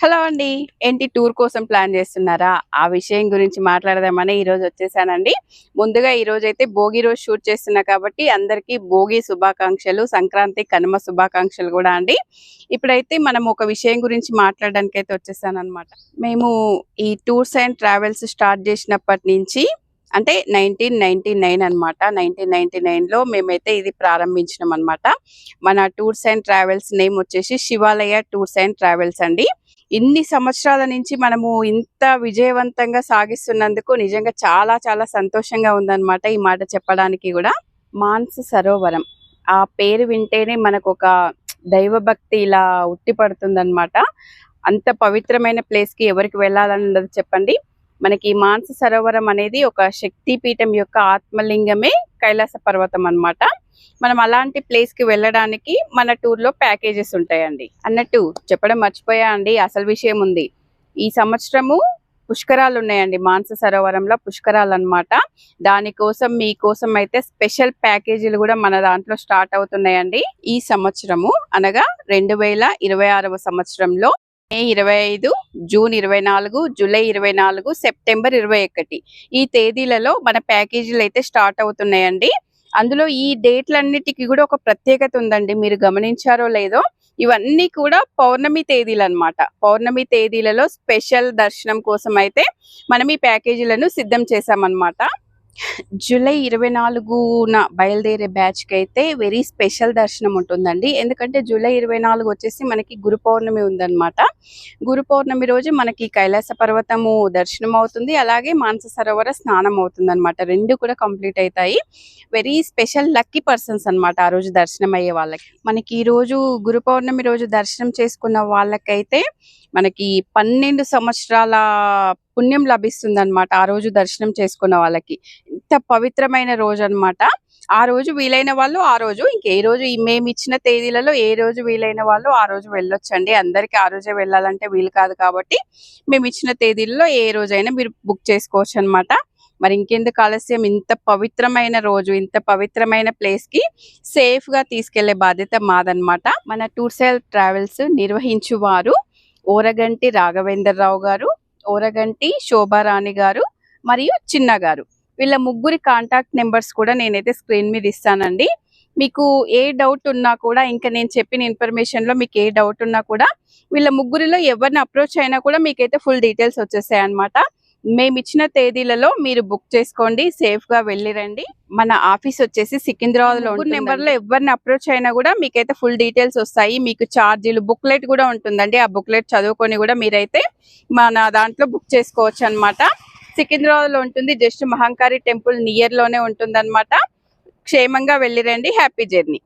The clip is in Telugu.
హలో అండి. ఏంటి టూర్ కోసం ప్లాన్ చేస్తున్నారా? ఆ విషయం గురించి మాట్లాడదామని ఈ రోజు వచ్చేసానండి. ముందుగా ఈ రోజు అయితే భోగి రోజు షూట్ చేస్తున్నా కాబట్టి అందరికీ భోగి శుభాకాంక్షలు సంక్రాంతి కనుమ శుభాకాంక్షలు కూడా అండి. ఇప్పుడైతే మనం ఒక విషయం గురించి మాట్లాడడానికి అయితే వచ్చేసాను మేము ఈ టూర్స్ అండ్ ట్రావెల్స్ స్టార్ట్ చేసినప్పటి నుంచి అంటే నైన్టీన్ నైన్టీ నైన్ అనమాట నైన్టీన్ నైన్టీ నైన్లో మేమైతే ఇది ప్రారంభించినాం అనమాట మన టూర్స్ అండ్ ట్రావెల్స్ నేమ్ వచ్చేసి శివాలయ టూర్స్ అండ్ ట్రావెల్స్ అండి. ఇన్ని సంవత్సరాల నుంచి మనము ఇంత విజయవంతంగా సాగిస్తున్నందుకు నిజంగా చాలా చాలా సంతోషంగా ఉందన్నమాట ఈ మాట చెప్పడానికి కూడా. మానస సరోవరం. ఆ పేరు వింటేనే మనకు ఒక దైవభక్తి ఇలా ఉట్టిపడుతుందన్నమాట. అంత పవిత్రమైన ప్లేస్కి ఎవరికి వెళ్ళాలన్నది చెప్పండి. మనకి మానస సరోవరం అనేది ఒక శక్తి పీఠం యొక్క ఆత్మలింగమే కైలాస పర్వతం అన్నమాట. మనం అలాంటి ప్లేస్కి వెళ్ళడానికి మన టూర్లో ప్యాకేజెస్ ఉంటాయండి. అన్నట్టు చెప్పడం మర్చిపోయా అండి అసలు విషయం ఉంది. ఈ సంవత్సరము పుష్కరాలు ఉన్నాయండి మానస సరోవరంలో పుష్కరాలు అన్నమాట. దానికోసం మీకోసం అయితే స్పెషల్ ప్యాకేజీలు కూడా మన దాంట్లో స్టార్ట్ అవుతున్నాయండి ఈ సంవత్సరము. అనగా రెండు వేల ఇరవై ఆరవ సంవత్సరంలో మే ఇరవై ఐదు జూన్ ఇరవై నాలుగు జూలై ఇరవై నాలుగు సెప్టెంబర్ ఇరవై ఒకటి. ఈ తేదీలలో మన ప్యాకేజీలు అయితే స్టార్ట్ అవుతున్నాయండి. అందులో ఈ డేట్లన్నిటికీ కూడా ఒక ప్రత్యేకత ఉందండి. మీరు గమనించారో లేదో ఇవన్నీ కూడా పౌర్ణమి తేదీలు అన్నమాట పౌర్ణమి తేదీలలో స్పెషల్ దర్శనం కోసం అయితే మనం ఈ ప్యాకేజీలను సిద్ధం చేశామన్నమాట. జూలై ఇరవై నాలుగున బయలుదేరే బ్యాచ్కి అయితే వెరీ స్పెషల్ దర్శనం ఉంటుందండి. ఎందుకంటే జూలై ఇరవై నాలుగు వచ్చేసి మనకి గురు పౌర్ణమి ఉందన్నమాట. గురు పౌర్ణమి రోజు మనకి కైలాస పర్వతము దర్శనం అవుతుంది. అలాగే మానస సరోవర స్నానం అవుతుంది అనమాట రెండు కూడా కంప్లీట్ అవుతాయి వెరీ స్పెషల్ లక్కీ పర్సన్స్ అన్నమాట ఆ రోజు దర్శనం అయ్యే వాళ్ళకి. మనకి ఈ రోజు గురు పౌర్ణమి రోజు దర్శనం చేసుకున్న వాళ్ళకైతే మనకి పన్నెండు సంవత్సరాల పుణ్యం లభిస్తుందన్నమాట ఆ రోజు దర్శనం చేసుకున్న వాళ్ళకి. ఇంత పవిత్రమైన రోజు అన్నమాట ఆ రోజు వీలైన వాళ్ళు ఆ రోజు ఇంకే రోజు మేము ఇచ్చిన తేదీలలో ఏ రోజు వీలైన వాళ్ళు ఆ రోజు వెళ్ళొచ్చండి. అందరికి ఆ రోజే వెళ్ళాలంటే వీలు కాదు కాబట్టి మేము ఇచ్చిన తేదీలలో ఏ రోజైనా మీరు బుక్ చేసుకోవచ్చు అనమాట మరి ఇంకెందుకు ఆలస్యం? ఇంత పవిత్రమైన రోజు ఇంత పవిత్రమైన ప్లేస్కి సేఫ్గా తీసుకెళ్ళే బాధ్యత మాదన్నమాట. మన టూర్స్ అండ్ ట్రావెల్స్ నిర్వహించు వారు ఓరగంటి రాఘవేంద్రరావు గారు ఓరగంటి శోభారాణి గారు మరియు చిన్న గారు. వీళ్ళ ముగ్గురి కాంటాక్ట్ నెంబర్స్ కూడా నేనైతే స్క్రీన్ మీద ఇస్తానండి. మీకు ఏ డౌట్ ఉన్నా కూడా ఇంకా నేను చెప్పిన ఇన్ఫర్మేషన్లో మీకు ఏ డౌట్ ఉన్నా కూడా వీళ్ళ ముగ్గురిలో ఎవరిని అప్రోచ్ అయినా కూడా మీకైతే ఫుల్ డీటెయిల్స్ వచ్చేసాయి అనమాట మేము ఇచ్చిన తేదీలలో మీరు బుక్ చేసుకోండి సేఫ్గా వెళ్ళిరండి మన ఆఫీస్ వచ్చేసి సికింద్రాబాద్లో నెంబర్లో ఎవరిని అప్రోచ్ అయినా కూడా మీకైతే ఫుల్ డీటెయిల్స్ వస్తాయి. మీకు ఛార్జీలు బుక్లెట్ కూడా ఉంటుందండి. ఆ బుక్లెట్ చదువుకొని కూడా మీరైతే మన దాంట్లో బుక్ చేసుకోవచ్చు అన్నమాట. సికింద్రాబాద్లో ఉంటుంది జస్ట్ మహంకారి టెంపుల్ నియర్లోనే ఉంటుంది క్షేమంగా వెళ్ళిరండి హ్యాపీ జర్నీ.